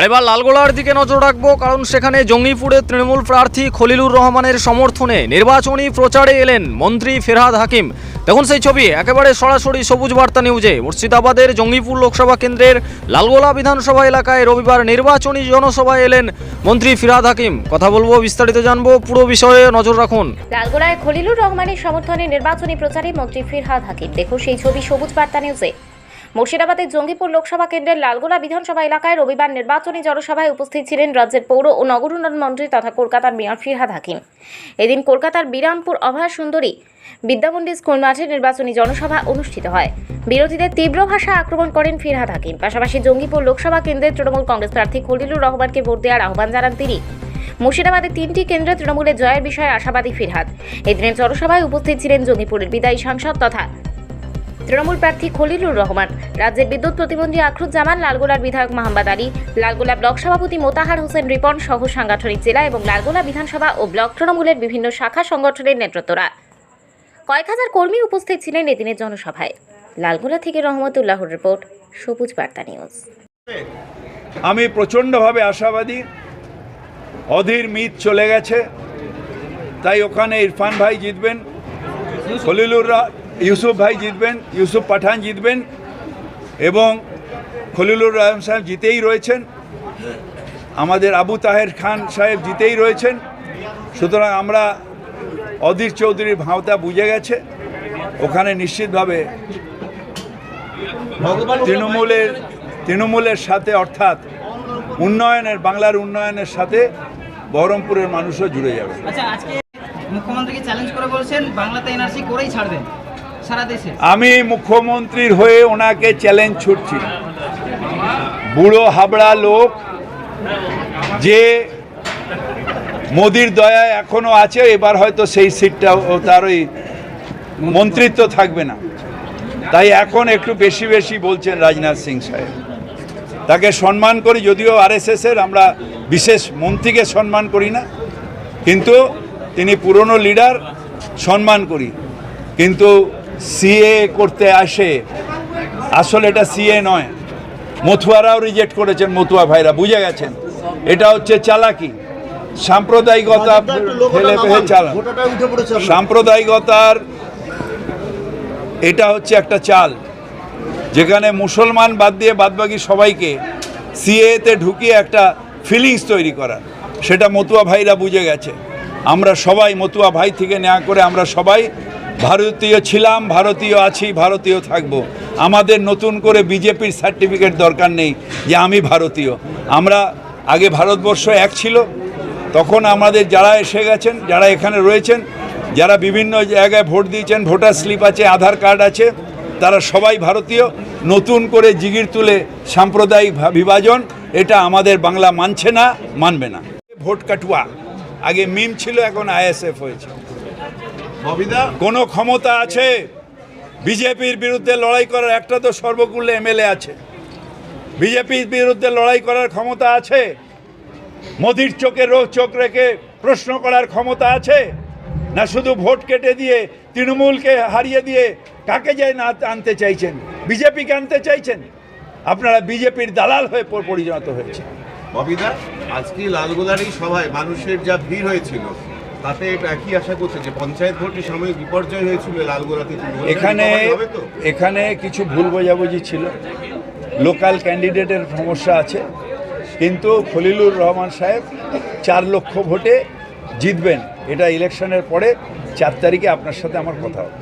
আর এবার লালগোলার দিকে নজর রাখব, কারণ সেখানে জঙ্গিপুরে তৃণমূল প্রার্থী খলিলুর রহমানের সমর্থনে নির্বাচনী প্রচারে এলেন মন্ত্রী ফেরহাদ হাকিম। দেখুন সেই ছবি, একেবারে সরাসরি সবুজ বার্তা নিউজে। মুর্শিদাবাদের জঙ্গিপুর লোকসভা কেন্দ্রের লালগোলা বিধানসভা এলাকায় রবিবার নির্বাচনী জনসভায় এলেন মন্ত্রী ফিরহাদ হাকিম। কথা বলব, বিস্তারিত জানব, পুরো বিষয়ে নজর রাখুন। লালগোলায় খলিলুর রহমানের সমর্থনে নির্বাচনী প্রচারে মন্ত্রী ফিরহাদ হাকিম। দেখুন সেই ছবি সবুজ বার্তা নিউজে। মুর্শিদাবাদের জঙ্গিপুর লোকসভা কেন্দ্রের লালগোলা বিধানসভা এলাকায় রবিবার নির্বাচনী জনসভায় উপস্থিত ছিলেন রাজ্যের পৌর ও নগর উন্নয়ন মন্ত্রী তথা কলকাতার মেয়র ফিরহাদ হাকিম। এদিন কলকাতার বিরামপুর অভয় সুন্দরী বিদ্যামন্ডি স্কুল মাঠে নির্বাচনী জনসভা অনুষ্ঠিত হয়। বিরোধীদের তীব্র ভাষা আক্রমণ করেন ফিরহাদ হাকিম। পাশাপাশি জঙ্গিপুর লোকসভা কেন্দ্রের তৃণমূল কংগ্রেস প্রার্থী খলিলুর রহমানকে ভোট দেওয়ার আহ্বান জানান তিনি। মুর্শিদাবাদের তিনটি কেন্দ্রে তৃণমূলের জয়ের বিষয়ে আশাবাদী ফিরহাদ। এদিনের জনসভায় উপস্থিত ছিলেন জঙ্গিপুরের বিদায়ী সাংসদ তথা তৃণমূল প্রার্থী খলিলুর রহমান। রাজ্যের বিদ্যুৎ প্রতিমন্ত্রী আখরুজ্জামান লালগোলার বিধায়ক মোহাম্মদ আলী, লালগোলা ব্লক সভাপতি মোতাহার হোসেন রিপন সহ সাংগঠনিক জেলা এবং লালগোলা বিধানসভা ও ব্লক তৃণমূলের বিভিন্ন শাখা সংগঠনের নেতৃত্বরা। কয়েক হাজার কর্মী উপস্থিত ছিলেন এদিনের জনসভায়। লালগোলা থেকে রহমতুল্লাহর রিপোর্ট, সবুজ বার্তা নিউজ। আমি প্রচণ্ডভাবে আশাবাদী, অধীর মিত চলে গেছে। তাই ওখানে ইরফান ভাই জিতবেন খলিলুর ইউসুফ ভাই জিতবেন, ইউসুফ পাঠান জিতবেন এবং খলিলুর রহমান সাহেব জিতেই রয়েছেন। আমাদের আবু তাহের খান সাহেব জিতেই রয়েছেন। সুতরাং আমরা অধীর চৌধুরীর ভাঁওতা বুঝে গেছে। ওখানে নিশ্চিতভাবে তৃণমূলের তৃণমূলের সাথে অর্থাৎ উন্নয়নের, বাংলার উন্নয়নের সাথে বহরমপুরের মানুষও জুড়ে যাবে। আচ্ছা মুখ্যমন্ত্রীকে চ্যালেঞ্জ করে বলেছেন, বাংলাতে এনআরসি করেই ছাড়বেন। আমি মুখ্যমন্ত্রীর হয়ে ওনাকে চ্যালেঞ্জ ছুটছি। বুড়ো হাবড়া লোক যে মোদির দয়ায় এখনও আছে, এবার হয়তো সেই সিটটা তার ওই মন্ত্রিত্ব থাকবে না। তাই এখন একটু বেশি বেশি বলছেন রাজনাথ সিং সাহেব। তাকে সম্মান করি, যদিও আরএসএসের আমরা বিশেষ মন্ত্রীকে সম্মান করি না, কিন্তু তিনি পুরনো লিডার সম্মান করি। কিন্তু সিএ করতে আসে আসলে এটা সিএ নয়। মথুয়ারাও রিজেক্ট করেছেন মথুয়া ভাইরা বুঝে গেছেন। এটা হচ্ছে চালাকি। সাম্প্রদায়িকতা ফেলে ফেলে চালান। সাম্প্রদায়িকতার এটা হচ্ছে একটা চাল। যেখানে মুসলমান বাদ দিয়ে বাদবাকি সবাইকে সিএতে ঢুকিয়ে একটা ফিলিংস তৈরি করা সেটা মতুয়া ভাইরা বুঝে গেছে। আমরা সবাই মতুয়া ভাই থেকে নেওয়া করে আমরা সবাই ভারতীয় ছিলাম, ভারতীয় আছি, ভারতীয় থাকব। আমাদের নতুন করে বিজেপির সার্টিফিকেট দরকার নেই যে আমি ভারতীয়। আমরা আগে ভারতবর্ষ এক ছিল, তখন আমাদের যারা এসে গেছেন, যারা এখানে রয়েছেন, যারা বিভিন্ন জায়গায় ভোট দিয়েছেন, ভোটার স্লিপ আছে, আধার কার্ড আছে, তারা সবাই ভারতীয়। নতুন করে জিগির তুলে সাম্প্রদায়িক বিভাজন, এটা আমাদের বাংলা মানছে না, মানবে না। ভোট কাটুয়া। আগে মিম ছিল, এখন আইএসএফ হয়েছে। কোনো ক্ষমতা আছে? বিজেপির বিরুদ্ধে লড়াই করার একটা তো সর্বকুল্লে এমএলএ আছে। বিজেপির বিরুদ্ধে লড়াই করার ক্ষমতা আছে? মোদির চোখে রোগ চোখ রেখে প্রশ্ন করার ক্ষমতা আছে? না শুধু ভোট কেটে দিয়ে তৃণমূলকে হারিয়ে দিয়ে কাকে যায় না আনতে চাইছেন? বিজেপিকে আনতে চাইছেন? আপনারা বিজেপির দালাল হয়ে পরিণত হয়েছে ববিদা আজকে লালগোলার এই সভায় মানুষের যা ভিড় হয়েছিল তাতে এটা কি আশা করছে যে পঞ্চায়েত ভোটের সাময়িক বিপর্যয় হয়েছিল লালগোলাতে এখানে এখানে কিছু ভুল বোঝাবুঝি ছিল। লোকাল ক্যান্ডিডেটের সমস্যা আছে কিন্তু খলিলুর রহমান সাহেব চার লক্ষ ভোটে জিতবেন। এটা ইলেকশনের পরে চার তারিখে আপনার সাথে আমার কথা হবে।